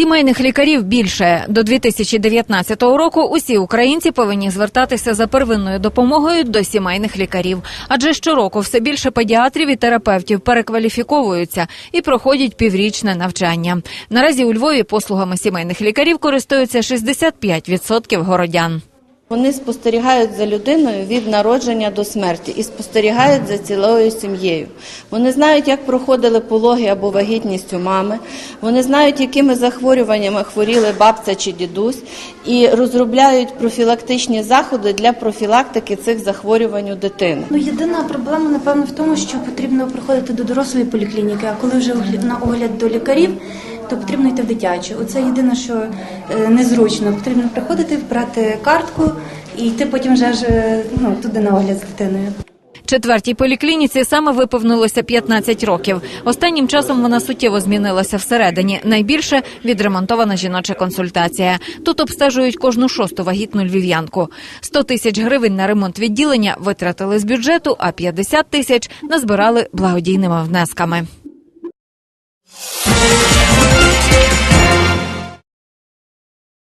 Сімейних лікарів більше до 2019 року. Усі українці повинні звертатися за первинною допомогою до сімейних лікарів, адже щороку все більше педіатрів і терапевтів перекваліфіковуються і проходять піврічне навчання. Наразі у Львові послугами сімейних лікарів користуються 65% городян. Вони спостерігають за людиною від народження до смерті і спостерігають за цілою сім'єю. Вони знають, як проходили пологи або вагітність у мами. Вони знають, якими захворюваннями хворіли бабця чи дідусь, і розробляють профілактичні заходи для профілактики цих захворювань у дитини. Ну, єдина проблема, напевно, в тому, що потрібно приходити до дорослої поліклініки, а коли вже на огляд до лікарів, то потрібно йти в дитячу. Оце єдине, що е, незручно. Потрібно приходити, брати картку і йти потім вже ж е, ну, туди на огляд з дитиною. Четвертій поліклініці саме виповнилося 15 років. Останнім часом вона суттєво змінилася всередині. Найбільше відремонтована жіноча консультація. Тут обстежують кожну шосту вагітну львів'янку. 100 тисяч гривень на ремонт відділення витратили з бюджету, а 50 тисяч назбирали благодійними внесками.